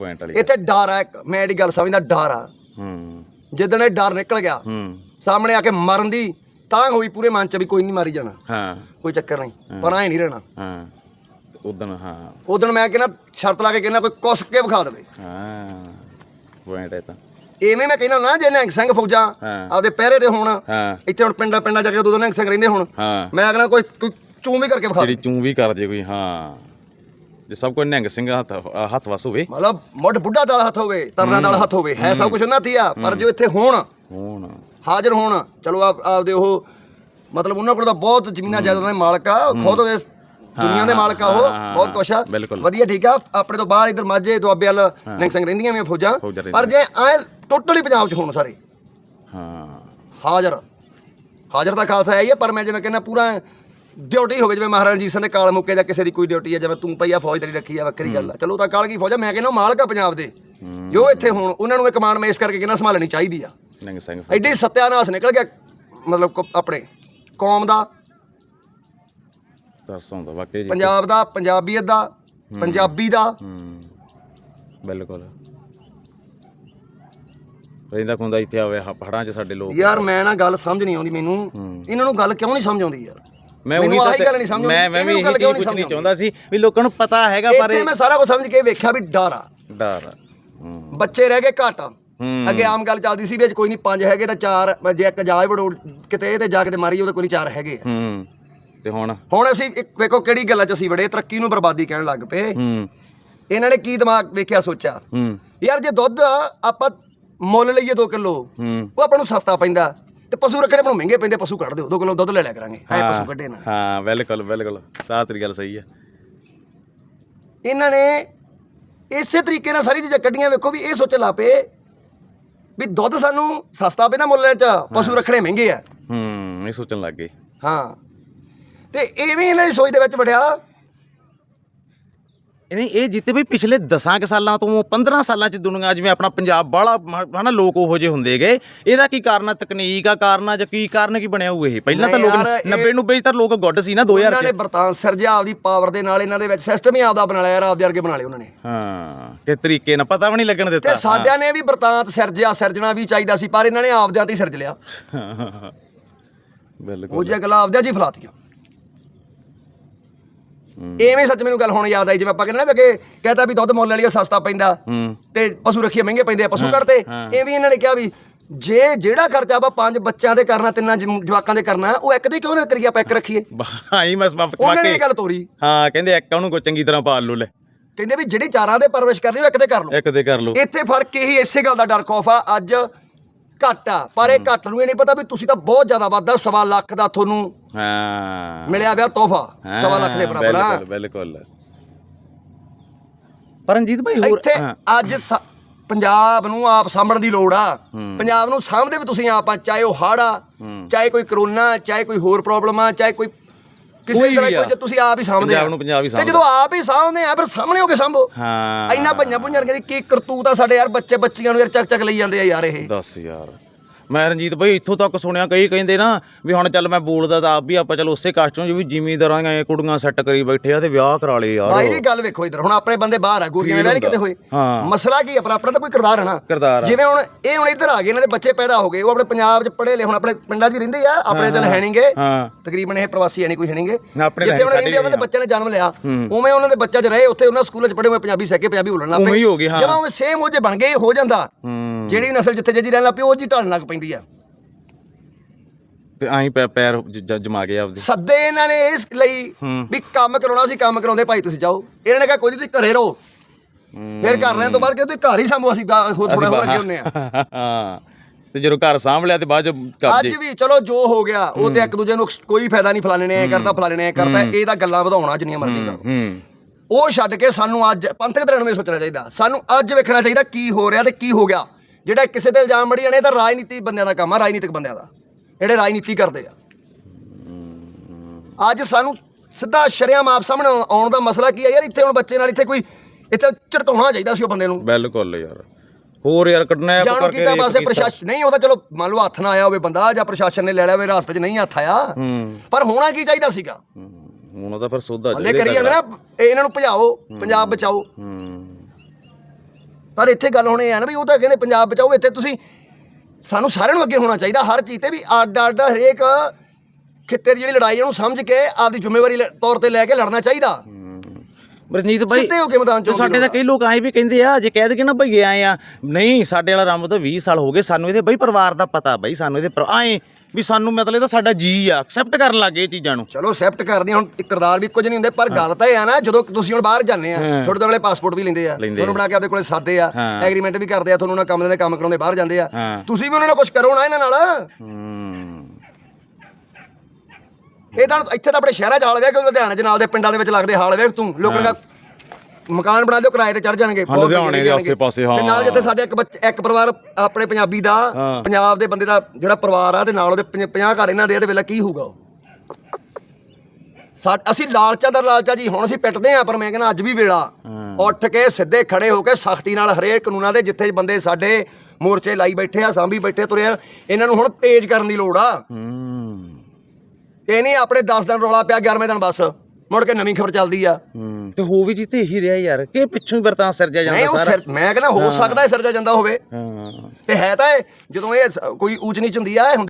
Point ਵਾਲੀ ਇੱਥੇ ਡਰ ਆ ਇੱਕ ਮੈਂ ਇਹਦੀ ਗੱਲ ਸਮਝਦਾ ਡਰ ਆ। ਹੂੰ। ਜਿੱਦਣ ਇਹ ਡਰ ਨਿਕਲ ਗਿਆ ਹੂੰ। ਸਾਹਮਣੇ ਆ ਕੇ ਮਰਨ ਦੀ ਤਾਂ ਹੋਈ ਪੂਰੇ ਮਨ ਚ ਵੀ ਕੋਈ ਨਹੀਂ ਮਾਰੀ ਜਾਣਾ। ਹਾਂ। ਕੋਈ ਚੱਕਰ ਨਹੀਂ ਪਰ ਐ ਨਹੀਂ ਰਹਿਣਾ। ਹਾਂ। ਉਦੋਂ ਹਾਂ। ਉਦੋਂ ਮੈਂ ਕਹਿੰਦਾ ਸ਼ਰਤ ਲਾ ਕੇ ਕਹਿੰਦਾ ਕੋਈ ਕੁਸ ਕੇ ਵਿਖਾ ਦੇਵੇ। ਹਾਂ। ਪੁਆਇੰਟ ਹੈ ਤਾਂ। ਐਵੇਂ ਮੈਂ ਕਹਿੰਦਾ ਨਾ ਜੇ ਨਿਹੰਗ ਸਿੰਘ ਫੌਜਾਂ ਹਾਂ। ਆਪਦੇ ਪਹਿਰੇ ਤੇ ਹੋਣ ਹਾਂ। ਇੱਥੇ ਹੁਣ ਪਿੰਡਾਂ ਪਿੰਡਾਂ ਜਾ ਕੇ ਦੋ ਦੋ ਨਿਹੰਗ ਸਿੰਘ ਰਹਿੰਦੇ ਹੁਣ ਹਾਂ। ਮੈਂ ਕਹਿੰਦਾ ਕੋਈ ਕੋਈ ਚੂੰ ਵੀ ਕਰਕੇ ਵਿਖਾ ਜਿਹੜੀ ਦੇ। ਚੂੰ ਵੀ ਕਰ ਜੇ ਕੋਈ ਹਾਂ। ਜੇ ਸਭ ਕੋਈ ਨਿਹੰਗ ਸਿੰਘ ਹੱਥ ਹੱਥ ਵਸ ਹੋਵੇ। ਮਤਲਬ ਮੁੱਢ ਬੁੱਢਾ ਦਾ ਹੱਥ ਹੋਵੇ ਤਰਨਾ ਦਾ ਹੱਥ ਹੋਵੇ ਹੈ ਸਭ ਕੁਝ ਉਹਨਾਂ ਤੇ ਆ ਪਰ ਜੋ ਇੱਥੇ ਹੋਣ ਹੋਣ। ਹਾਜ਼ਰ ਹੋਣ ਚਲੋ ਆਪ ਆਪਦੇ ਉਹ ਮਤਲਬ ਉਹਨਾਂ ਕੋਲ ਤਾਂ ਬਹੁਤ ਜ਼ਮੀਨਾਂ ਜਾਇਦਾਦਾਂ ਦੇ ਮਾਲਕ ਆ ਉਹ ਖੁਦ ਇਸ ਦੁਨੀਆ ਦੇ ਮਾਲਕ ਆ ਉਹ ਬਹੁਤ ਕੁਛ ਆ। ਵਧੀਆ ਠੀਕ ਆ। ਆਪਣੇ ਤੋਂ ਬਾਹਰ ਇਧਰ ਮਾਝੇ ਦੁਆਬੇ ਵਾਲ ਨਿਹੰਗ ਸਿੰਘ ਰਹਿੰਦੀਆਂ ਵੀ ਫੌਜਾਂ। ਪਰ ਜੇ ਐ ਟੋਟਲੀ ਪੰਜਾਬ 'ਚ ਹੋਣ ਸਾਰੇ। ਹਾਂ। ਹਾਜ਼ਰ। ਹਾਜ਼ਰ ਤਾਂ ਖਾਲਸਾ ਹੈ ਹੀ ਪਰ ਮੈਂ ਜਿਵੇਂ ਕਹਿੰਦਾ ਪੂਰਾ ਡਿਊਟੀ ਹੋਵੇ ਜਿਵੇਂ ਮਹਾਰਾਜਾ ਰਣਜੀਤ ਸਿੰਘ ਦੇ ਕਾਲ ਮੁੱਕੇ ਜਾਂ ਕਿਸੇ ਦੀ ਕੋਈ ਡਿਊਟੀ ਹੈ ਜਿਵੇਂ ਤੂੰ ਪਈਆ ਫੌਜ ਤੇਰੀ ਰੱਖੀ ਆ ਵੱਖਰੀ ਗੱਲ ਆ। ਚਲੋ ਤਾਂ ਕਾਲ ਕੀ ਫੌਜ ਆ ਮੈਂ ਕਹਿੰਦਾ ਮਾਲਕ ਆ ਪੰਜਾਬ ਦੇ। ਜੋ ਇੱਥੇ ਹੁਣ ਉਹਨਾਂ ਨੂੰ ਇਹ ਕਮਾਂਡ ਮੈਂ ਇਸ ਕਰਕੇ ਕਹਿੰਦਾ ਸੰਭਾਲਣੀ ਚਾਹੀਦੀ ਆ। ਸਿੰਘ ਐਡੀ ਸਤਿਆਨਾਸ਼ ਨਿਕਲ ਗਿਆ ਮਤਲਬ ਕੋ- ਆਪਣੇ ਕੌਮ ਦਾ ਤਰਸੋਂ ਦਾ ਵਾਕਈ ਜੀ। ਪੰਜਾਬ ਦਾ ਪੰਜਾਬੀਅਤ ਦਾ ਪੰਜਾਬੀ ਦਾ। ਹੂੰ। ਬਿਲਕੁਲ। ਰਹਿੰਦਾ ਖੁੰਦਾ ਇੱਥੇ ਆਵੇ ਹ- 'ਚ ਸਾਡੇ ਲੋਕ ਯਾਰ ਮੈਂ ਨਾ ਗੱਲ ਸਮਝ ਨਹੀਂ ਆਉਂਦੀ ਮੈਨੂੰ। ਇਹਨਾਂ ਨੂੰ ਗੱਲ ਕਿਉਂ ਨਹੀਂ ਸਮਝ ਆਉਂਦੀ ਯਾਰ? ਮੈਂ ਮੈਨੂੰ ਉਹੀ ਆਹੀ ਤਾਂ ਗੱਲ ਨਹੀਂ ਸਮਝ ਮੈਂ ਆਉਂਦੀ, ਮੈਂ ਵੀ ਇਹਨੂੰ ਗੱਲ ਇਹੀ ਕਿਉਂ ਨਹੀਂ ਪੁੱਛਣੀ ਸਮਝ ਚਾਹੁੰਦਾ ਸੀ ਵੀ ਲੋਕਾਂ ਨੂੰ ਪਤਾ ਹੈਗਾ ਪਰ ਇੱਥੇ ਮੈਂ ਸਾਰਾ ਕੁਝ ਸਮਝ ਕੇ ਵੇਖਿਆ ਵੀ ਡਰ ਆ। ਡਰ ਹੂੰ। ਬੱਚੇ ਰਹਿ ਗਏ ਘੱਟ। ਹੂੰ। ਅੱਗੇ ਆਮ ਗੱਲ ਚੱਲਦੀ ਸੀ ਵੀ ਅੱਜ ਕੋਈ ਨਹੀਂ ਪੰਜ ਹੈਗੇ ਤਾਂ ਚਾਰ ਜੇ ਇੱਕ ਜਾਏ ਵੜੋ ਕਿਤੇ ਤੇ ਜਾ ਕੇ ਤੇ ਮਾਰੀ ਉਹਦੇ ਕੋਈ ਨਹੀਂ ਚਾਰ ਹੈਗੇ ਆ। ਹੂੰ। ਤੇ ਹੁਣ? ਹੁਣ ਅਸੀਂ ਇੱਕ ਵੇਖੋ ਕਿਹੜੀ ਗੱਲਾਂ 'ਚ ਅਸੀਂ ਵੜੇ ਤਰੱਕੀ ਨੂੰ ਬਰਬਾਦੀ ਕਹਿਣ ਲੱਗ ਪਏ। ਹੂੰ। ਇਹਨਾਂ ਨੇ ਕੀ ਦਿਮਾਗ ਵੇਖਿਆ ਸੋਚਿਆ? ਹੂੰ। ਯਾਰ ਜੇ ਦੁੱਧ ਆਪਾਂ ਮੁੱਲ ਲਈਏ 2 ਕਿਲੋ ਹੂੰ। ਉਹ ਆਪਾਂ ਨੂੰ ਸਸਤਾ ਪੈਂਦਾ। ਤੇ ਪਸ਼ੂ ਰੱਖਣੇ ਨੂੰ ਮਹਿੰਗੇ ਪੈਂਦੇ ਪਸ਼ੂ ਕੱਢ ਦਿਓ 2 ਕਿਲੋ ਦੁੱਧ ਲੈ ਲਿਆ ਕਰਾਂਗੇ। ਐ ਪਸ਼ੂ ਕੱਢੇ ਨਾ। ਹਾਂ ਬਿਲਕੁਲ ਬਿਲਕੁਲ। ਸਾਹ ਤੇਰੀ ਗੱਲ ਸਹੀ ਹੈ ਇਹਨਾਂ ਨੇ ਇਸੇ ਤਰੀਕੇ ਨਾਲ ਸਾਰੀ ਚੀਜ਼ਾਂ ਕੱਢੀਆਂ ਵੇਖੋ ਵੀ ਇਹ ਸੋਚਣ ਲਾ ਪਏ ਵੀ ਦੁੱਧ ਸਾਨੂੰ ਸਸਤਾ ਪੈਂਦਾ ਮੁੱਲ ਚ ਪਸ਼ੂ ਰੱਖਣੇ ਮਹਿੰਗੇ ਆ। ਹੂੰ ਇਹ ਸੋਚਣ ਲੱਗ ਗਏ। ਹਾਂ। ਤੇ ਐਵੇਂ ਇਹਨਾਂ ਦੀ ਸੋਚ ਦੇ ਵਿੱਚ ਵੜਿਆ ਨਹੀਂ ਇਹ ਜਿੱਤੇ ਵੀ ਪਿਛਲੇ 10 ਕੁ ਸਾਲਾਂ ਤੋਂ 15 ਸਾਲਾਂ ਚ ਦੁਨੀਆ ਜਿਵੇਂ ਆਪਣਾ ਪੰਜਾਬ ਬਾਹਲਾ ਹਨਾ ਲੋਕ ਉਹੋ ਜਿਹੇ ਹੁੰਦੇ ਗਏ। ਇਹਦਾ ਕੀ ਕਾਰਨ ਆ? ਤਕਨੀਕ ਆ ਕਾਰਨ ਆ ਜਾਂ ਕੀ ਕਾਰਨ ਕੀ ਬਣਿਆ ਹੋਊ ਇਹ? ਪਹਿਲਾਂ ਤਾਂ ਲੋਕ ਯਾਰ, ਇਹ- 90 90 ਚ ਤਾਂ ਲੋਕ ਗੁੱਡ ਸੀ ਨਾ 2000 ਇਹਨਾਂ ਨੇ ਚ। ਬਰਤਾਨ ਸਿਰਜਿਆ ਆਪਦੀ ਪਾਵਰ ਦੇ ਨਾਲ ਇਹਨਾਂ ਦੇ ਵਿੱਚ ਸਿਸਟਮ ਹੀ ਆਪਦਾ ਬਣਾ ਲਿਆ ਯਾਰ ਆਪਦੇ ਵਰਗੇ ਬਣਾ ਲਏ ਉਹਨਾਂ ਨੇ। ਹਾਂ ਕਿਸ ਤਰੀਕੇ ਨਾਲ ਪਤਾ ਵੀ ਨਹੀਂ ਲੱਗਣ ਦਿੱਤਾ। ਤੇ ਸਾਡਿਆਂ ਨੇ ਵੀ ਬਰਤਾਂਤ ਸਿਰਜਿਆ ਸਿਰਜਣਾ ਵੀ ਚਾਹੀਦਾ ਸੀ ਪਰ ਇਹਨਾਂ ਨੇ ਆਪਦਿਆਂ ਤੇ ਸਿਰਜ ਲਿਆ। ਬਿਲਕੁਲ। ਉਹ ਜੇ ਗੱਲਾਂ ਆਪਦਿਆਂ 'ਚ ਹੀ ਫਲਾਤੀਆਂ। ਐਵੇਂ ਸੱਚ ਮੈਨੂੰ ਗੱਲ ਹੁਣ ਯਾਦ ਆਈ ਜਿਵੇਂ ਆਪਾਂ ਕਹਿੰਦੇ ਨਾ ਵੀ ਅੱਗੇ ਕਹਤਾ ਵੀ ਦੁੱਧ ਮੁੱਲ ਵਾਲੀ ਸਸਤਾ ਪੈਂਦਾ ਤੇ ਪਸ਼ੂ ਰੱਖੀਏ ਮਹਿੰਗੇ ਪੈਂਦੇ ਆ ਪਸ਼ੂ ਕੱਢਤੇ ਹਾਂ। ਐਵੇਂ ਇਹਨਾਂ ਨੇ ਕਿਹਾ ਵੀ ਜੇ ਜਿਹੜਾ ਖਰਚਾ ਆਪਾਂ ਪੰਜ ਬੱਚਿਆਂ ਦੇ ਕਰਨਾ ਤਿੰਨਾਂ ਜਵਾਕਾਂ ਦੇ ਕਰਨਾ ਉਹ ਇੱਕ ਦੇ ਕਿਉਂ ਨਾ ਕਰੀਏ ਆਪਾਂ ਇੱਕ ਰੱਖੀਏ? ਆਈ ਮਸ ਉਹਨਾਂ ਨੇ ਇਹ ਗੱਲ ਤੋਰੀ। ਹਾਂ ਕਹਿੰਦੇ ਇੱਕ ਉਹਨੂੰ ਕੋਈ ਚੰਗੀ ਤਰ੍ਹਾਂ ਪਾਲ ਲੋ ਲੈ। ਕਹਿੰਦੇ ਵੀ ਜਿਹੜੀ ਚਾਰਾਂ ਦੇ ਪਰਵਰਿਸ਼ ਕਰਨੀ ਉਹ ਇੱਕ ਦੇ ਕਰ ਲਓ। ਇੱਕ ਦੇ ਕਰ ਲੋ ਇੱਥੇ ਫ਼ਰਕ ਇਹੀ ਇਸੇ ਗੱਲ ਦਾ ਡਰ ਖੌਫ ਆ। ਅੱਜ ਘੱਟ ਆ ਪਰ ਇਹ ਘੱਟ ਨੂੰ ਇਹ ਨਹੀਂ ਪਤਾ ਵੀ ਤੁਸੀਂ ਤਾਂ ਬਹੁਤ ਜ਼ਿਆਦਾ ਵੱਧਾ ਸਵਾ ਲੱਖ ਦਾ ਤੁਹਾਨੂੰ ਹਾਂ। ਮਿਲਿਆ ਵਿਆ ਤੋਹਫਾ ਸਵਾ ਲੱਖ ਦੇ ਬਰਾਬਰ ਆ ਬਿਲਕੁਲ ਬਿਲਕੁਲ। ਪਰਨਜੀਤ ਭਾਈ ਹੋਰ ਇੱਥੇ ਅੱਜ ਪੰਜਾਬ ਨੂੰ ਆਪ ਸਾਂਭਣ ਦੀ ਲੋੜ ਆ। ਪੰਜਾਬ ਨੂੰ ਸਾਂਭਦੇ ਵੀ ਤੁਸੀਂ ਆਪ ਆ ਚਾਹੇ ਉਹ ਹੜ੍ਹ ਆ ਚਾਹੇ ਕੋਈ ਕਰੋਨਾ ਚਾਹੇ ਕੋਈ ਹੋਰ ਪ੍ਰੋਬਲਮ ਆ ਚਾਹੇ ਕੋਈ ਕਿਸੇ ਤਰ੍ਹਾਂ। ਕੋਈ ਜੇ ਤੁਸੀਂ ਆਪ ਹੀ ਸਾਂਭਦੇ ਪੰਜਾਬ ਨੂੰ ਪੰਜਾਬ ਹੀ ਤੇ ਸਾਂਭਦਾ। ਜਦੋਂ ਆਪ ਹੀ ਸਾਂਭਦੇ ਆ ਫਿਰ ਸਾਹਮਣੇ ਹੋ ਕੇ ਸਾਂਭੋ। ਹਾਂ। ਇੰਨਾ ਭੁੰਜਰ ਦੀ ਕੀ ਕਰਤੂਤ ਆ ਸਾਡੇ ਯਾਰ ਬੱਚੇ ਬੱਚੀਆਂ ਨੂੰ ਯਾਰ ਚੱਕ ਚੱਕ ਲਈ ਜਾਂਦੇ ਆ ਯਾਰ ਇਹ। ਦੱਸ ਯਾਰ। ਮੈਂ ਰਣਜੀਤ ਭਾਈ ਇੱਥੋਂ ਤੱਕ ਸੁਣਿਆ ਕਈ ਕਹਿੰਦੇ ਨਾ ਵੀ ਹੁਣ ਚੱਲ ਮੈਂ ਬੋਲਦਾ ਤਾਂ ਆਪ ਵੀ ਆਪਾਂ ਚਲ ਉਸੇ ਕਾਸਟ ਚੋਂ ਵੀ ਜ਼ਿਮੀਂਦਾਰਾਂ ਐ ਕੁੜੀਆਂ ਸੈੱਟ ਕਰੀ ਬੈਠੇ ਆ ਤੇ ਵਿਆਹ ਕਰਾ ਲਏ ਯਾਰ। ਦੀ ਗੱਲ ਵੇਖੋ ਇਧਰ ਹੁਣ ਆਪਣੇ ਬੰਦੇ ਬਾਹਰ ਆ ਗੋਰੀਆਂ ਫੀਲ ਨਹੀਂ ਕਿਤੇ ਹੋਏ। ਹਾਂ। ਮਸਲਾ ਕੀ ਆਪਣਾ ਆਪਣਾ ਤਾਂ ਕੋਈ ਕਿਰਦਾਰ ਹੈ ਨਾ। ਕਿਰਦਾਰ ਆ। ਜਿਵੇਂ ਹੁਣ ਇਹ ਹੁਣ ਇੱਧਰ ਆ ਗਏ ਇਹਨਾਂ ਦੇ ਬੱਚੇ ਪੈਦਾ ਹੋ ਗਏ ਉਹ ਆਪਣੇ ਪੰਜਾਬ 'ਚ ਪੜ੍ਹੇ ਲਿਖੇ ਹੁਣ ਆਪਣੇ ਪਿੰਡਾਂ 'ਚ ਹੀ ਰਹਿੰਦੇ ਆ ਆਪਣੇ ਚੱਲ ਹੈ। ਨਹੀਂਗੇ ਹਾਂ। ਤਕਰੀਬਨ ਇਹ ਪ੍ਰਵਾਸੀ ਹੈ ਨਹੀਂ ਕੋਈ ਹੈ ਆਪਣੇ ਜਿੱਥੇ ਹੁਣ ਰਹਿੰਦੇ ਉਹਨਾਂ ਦੇ ਵੀ ਬੱਚਿਆਂ ਨੇ ਜਨਮ ਲਿਆ ਉਵੇਂ ਉਹਨਾਂ ਦੇ ਬੱਚਾ 'ਚ ਰਹੇ ਉੱਥੇ ਉਹਨਾਂ ਸਕੂਲਾਂ 'ਚ ਪੜ੍ਹੇ ਹੋਏ ਪੰਜਾਬੀ ਸਿੱਖ ਕੇ ਪੰਜਾਬੀ ਬੋਲਣ ਲੱਗ ਉਵੇਂ ਹੀ ਹੋ ਗਏ, ਹਾਂ। ਜਦੋਂ ਸੇਮ ਉਹ ਜੇ ਬਣ ਗਏ ਹੋ ਜਾਂਦਾ। ਹੂੰ। ਜਿਹੜੀ ਨਸਲ ਜਿੱਥੇ ਜੱਜੀ ਰਹਿਣ ਲੱਗ ਪਈ ਉਹ ਜੀ ਢਲਣ ਲੱਗ ਪੈਂਦੀ ਆ। ਤੇ ਆਈ ਪੈਰ ਜ- ਜ- ਜਮਾ ਕੇ ਆਪਦੇ। ਸੱਦੇ ਇਹਨਾਂ ਨੇ ਇਸ ਲਈ ਹੂੰ। ਵੀ ਕੰਮ ਕਰਾਉਣਾ ਸੀ ਕੰਮ ਕਰਾਉਂਦੇ ਭਾਈ ਤੁਸੀਂ ਜਾਓ। ਇਹਨਾਂ ਨੇ ਕਿਹਾ ਕੋਈ ਨਹੀਂ ਤੁਸੀਂ ਘਰੇ ਰਹੋ। ਹੂੰ। ਫਿਰ ਘਰ ਰਹਿਣ ਤੋਂ ਬਾਅਦ ਕਿ ਤੁਸੀਂ ਘਰ ਹੀ ਸੰਭੋ ਅਸੀਂ ਗਾ- ਹੋਰ ਥੋੜਾ ਹੋਰ ਅੱਗੇ ਹੁੰਨੇ ਆ। ਹਾਂ ਤੇ ਜਦੋਂ ਘਰ ਸਾਂਭ ਲਿਆ ਤੇ ਬਾਅਦ ਚ ਅੱਜ ਕਬਜੇ ਵੀ ਚਲੋ ਜੋ ਹੋ ਗਿਆ ਉਹ ਤੇ ਇੱਕ ਦੂਜੇ ਨੂੰ ਕੋਈ ਫਾਇਦਾ ਨਹੀਂ ਫਲਾਣੇ ਨੇ ਐ ਕਰਤਾ ਫਲਾਣੇ ਨੇ ਐ ਕਰਤਾ ਇਹ ਤਾਂ ਗੱਲਾਂ ਵਧਾਉਣਾ ਜਿੰਨੀਆਂ ਮਰਜ਼ੀ ਕਰੋ। ਹੂੰ। ਉਹ ਛੱਡ ਕੇ ਸਾਨੂੰ ਅੱਜ ਪੰਥਕ ਧਰਮ ਵਿੱਚ ਸੋਚਣਾ ਚਾਹੀਦਾ। ਸਾਨੂੰ ਅੱਜ ਵੇਖਣਾ ਚਾਹੀਦਾ ਕੀ ਹੋ ਰਿਹਾ ਤੇ ਕੀ ਹੋ ਗਿਆ। ਜਿਹੜਾ ਕਿਸੇ ਤੇ ਇਲਜ਼ਾਮ ਮੜੀ ਜਾਣੇ ਇਹ ਤਾਂ ਰਾਜਨੀਤੀ ਬੰਦਿਆਂ ਦਾ ਕੰਮ ਆ ਰਾਜਨੀਤਿਕ ਬੰਦਿਆਂ ਦਾ। ਜਿਹੜੇ ਰਾਜਨੀਤੀ ਕਰਦੇ ਆ। ਅੱਜ ਸਾਨੂੰ ਸਿੱਧਾ ਸ਼ਰਿਆਮ ਆਪ ਸਾਹਮਣੇ ਆਉਣ- ਦਾ ਮਸਲਾ ਕੀ ਹੈ ਯਾਰ? ਇੱਥੇ ਹੁਣ ਬੱਚੇ ਨਾਲ ਇੱਥੇ ਕੋਈ ਇੱਥੇ ਝਟਕਾਉਣਾ ਚਾਹੀਦਾ ਸੀ ਉਹ ਬੰਦੇ ਨੂੰ। ਬਿਲਕੁਲ ਯਾਰ। ਹੋਰ ਯਾਰ ਕੱਢਣਾ ਜਾਣੋ ਕੀਤਾ ਪਾਸੇ ਪ੍ਰਸ਼ਾਸਨ ਨਹੀਂ ਉਹਦਾ ਚਲੋ ਮੰਨ ਲਓ ਹੱਥ ਨਾ ਆਇਆ ਹੋਵੇ ਬੰਦਾ ਜਾਂ ਪ੍ਰਸ਼ਾਸਨ ਨੇ ਲੈ ਲਿਆ ਹੋਵੇ ਰਾਸਤੇ 'ਚ ਨਹੀਂ ਹੱਥ ਆਇਆ। ਪਰ ਹੋਣਾ ਕੀ ਚਾਹੀਦਾ ਸੀਗਾ? ਹੁਣ ਤਾਂ ਫਿਰ ਸੋਧਾ ਬੰਦੇ ਕਰੀ ਜਾਂਦੇ ਨਾ ਇਹ ਇਹਨਾਂ ਨੂੰ ਭਜਾਓ ਪੰਜਾਬ ਬਚਾਓ। ਪਰ ਇੱਥੇ ਗੱਲ ਹੁਣ ਇਹ ਆ ਨਾ ਵੀ ਉਹ ਤਾਂ ਕਹਿੰਦੇ ਪੰਜਾਬ ਬਚਾਓ ਇੱਥੇ ਤੁਸੀਂ ਸਾਨੂੰ ਸਾਰਿਆਂ ਨੂੰ ਅੱਗੇ ਹੋਣਾ ਚਾਹੀਦਾ ਹਰ ਚੀਜ਼ ਤੇ ਵੀ ਅੱਡ ਅੱਡ ਹਰੇਕ ਖਿੱਤੇ ਦੀ ਜਿਹੜੀ ਲੜਾਈ ਉਹਨੂੰ ਸਮਝ ਕੇ ਆਪਦੀ ਜ਼ਿੰਮੇਵਾਰੀ ਲੈ- ਤੌਰ ਤੇ ਲੈ ਕੇ ਲੜਨਾ ਚਾਹੀਦਾ। ਰਜਨੀਤ ਭਾਈ ਸਿੱਧੇ ਹੋ ਕੇ ਮੈਦਾਨ ਤੇ ਚੋਂ ਸਾਡੇ ਤਾਂ ਕਈ ਲੋਕ ਆਏ ਵੀ ਕਹਿੰਦੇ ਆ ਜੇ ਕਹਿ ਦਈਏ ਨਾ ਭਈਏ ਆਏ ਆ ਨਹੀਂ ਸਾਡੇ ਵਾਲਾ ਰੰਬ ਤਾਂ 20 ਸਾਲ ਹੋ ਗਏ ਸਾਨੂੰ ਇਹਦੇ ਬਈ ਪਰਿਵਾਰ ਦਾ ਪਤਾ ਬਈ ਸਾਨੂੰ ਇਹਦੇ ਆਏ ਵੀ ਸਾਨੂੰ ਮਤਲਬ ਇਹ ਤਾਂ ਸਾਡਾ ਜੀ ਆ ਐਕਸੈਪਟ ਕਰਨ ਲੱਗੇ ਇਹ ਚੀਜ਼ਾਂ ਨੂੰ। ਚਲੋ ਅਸੈਪਟ ਕਰਦੇ ਹੁਣ ਕਿਰਦਾਰ ਵੀ ਕੁਝ ਨਹੀਂ ਹੁੰਦੇ ਪਰ ਗੱਲ ਤਾਂ ਇਹ ਆ ਨਾ ਜਦੋਂ ਤੁਸੀਂ ਹੁਣ ਬਾਹਰ ਜਾਂਦੇ ਆ ਤੁਹਾਡੇ ਤੋਂ ਅਗਲੇ ਪਾਸਪੋਰਟ ਵੀ ਲੈਂਦੇ ਆ ਲੈਂਦੇ ਤੁਹਾਨੂੰ। ਬਣਾ ਕੇ ਆਪਦੇ ਕੋਲੇ ਸਾਦੇ ਆ ਹਾਂ। ਐਗਰੀਮੈਂਟ ਵੀ ਕਰਦੇ ਆ ਤੁਹਾਨੂੰ ਉਹਨਾਂ ਕੰਮ ਦੇ ਕੰਮ ਕਰਾਉਂਦੇ ਬਾਹਰ ਜਾਂਦੇ ਆ। ਹਾਂ। ਤੁਸੀਂ ਵੀ ਉਹਨਾਂ ਨਾਲ ਕੁਝ ਕਰੋ ਨਾ ਇਹਨਾਂ ਨਾਲ। ਹੂੰ। ਇਹ ਤਾਂ ਇੱਥੇ ਤਾਂ ਆਪਣੇ ਸ਼ਹਿਰਾਂ 'ਚ ਹਾਲ ਵੇਖ ਕਿ ਲੁਧਿਆਣੇ 'ਚ ਨਾਲ ਦੇ ਪਿੰਡਾਂ ਦੇ ਵਿੱਚ ਲੱਗਦੇ ਹਾਲ ਵੇਖ ਤੂੰ ਲੋਕਾਂ ਦਾ ਮਕਾਨ ਬਣਾ ਦਿਓ ਕਿਰਾਏ ਤੇ ਚੜ ਜਾਣਗੇ ਬਹੁਤ ਲੁਧਿਆਣੇ ਵਧੀਆ ਦੇ ਜਾਣਗੇ। ਆਸੇ-ਪਾਸੇ, ਤੇ ਨਾਲ ਹਾਂ। ਜਿੱਥੇ ਸਾਡੇ ਇੱਕ ਬੱਚ- ਇੱਕ ਪਰਿਵਾਰ ਆਪਣੇ ਪੰਜਾਬੀ ਦਾ ਹਾਂ। ਪੰਜਾਬ ਦੇ ਬੰਦੇ ਦਾ ਜਿਹੜਾ ਪਰਿਵਾਰ ਆ ਤੇ ਨਾਲ ਉਹਦੇ 50 ਘਰ ਇਹਨਾਂ ਦੇ ਇਹਦੇ ਵੇਲੇ ਕੀ ਹੋਊਗਾ ਉਹ ਸਾ- ਅਸੀਂ ਲਾਲਚਾ ਦਾ ਲਾਲਚਾ ਜੀ ਹੁਣ ਅਸੀਂ ਪਿੱਟਦੇ ਆ ਪਰ ਮੈਂ ਕਹਿੰਦਾ ਅੱਜ ਵੀ ਵੇਲਾ ਉੱਠ ਕੇ ਸਿੱਧੇ ਖੜੇ ਹੋ ਕੇ ਸਖਤੀ ਨਾਲ ਹਰੇਕ ਕਾਨੂੰਨਾਂ ਦੇ ਜਿੱਥੇ ਬੰਦੇ ਸਾਡੇ ਮੋਰਚੇ ਲਾਈ ਬੈਠੇ ਆ ਸਾਂਭੀ ਬੈਠੇ ਤੁਰੇ ਆ ਇਹਨਾਂ ਨੂੰ ਹੁਣ ਤੇਜ਼ ਕਰਨ ਦੀ ਲੋੜ ਆ ਹੂੰ ਇਹ ਨਹੀਂ ਆਪਣੇ 10 ਦਿਨ ਰੌਲਾ ਪਿਆ 11ਵੇਂ ਦਿਨ ਬਸ ਮੁੜ ਕੇ ਨਵੀਂ ਖਬਰ ਚੱਲਦੀ ਆ। ਹੂੰ ਤੇ ਹੋ ਵੀ ਜੀ ਤੇ ਇਹੀ ਰਿਹਾ ਯਾਰ ਕਿ ਪਿੱਛੋਂ ਹੀ ਵਰਤਾਂ ਸਿਰਜਿਆ ਨਹੀਂ ਜਾਂਦਾ ਉਹ ਸਾਰਾ। ਸਿਰ ਮੈਂ ਕਹਿੰਦਾ ਹੋ ਸਕਦਾ ਇਹ ਸਿਰਜਾ ਜਾਂਦਾ ਹੋਵੇ। ਹਾਂ। ਤੇ ਹੈ ਤਾਂ ਇਹ ਜਦੋਂ ਇਹ ਸ- ਕੋਈ ਊਚ ਨੀਚ ਹੁੰਦੀ ਆ ਇਹ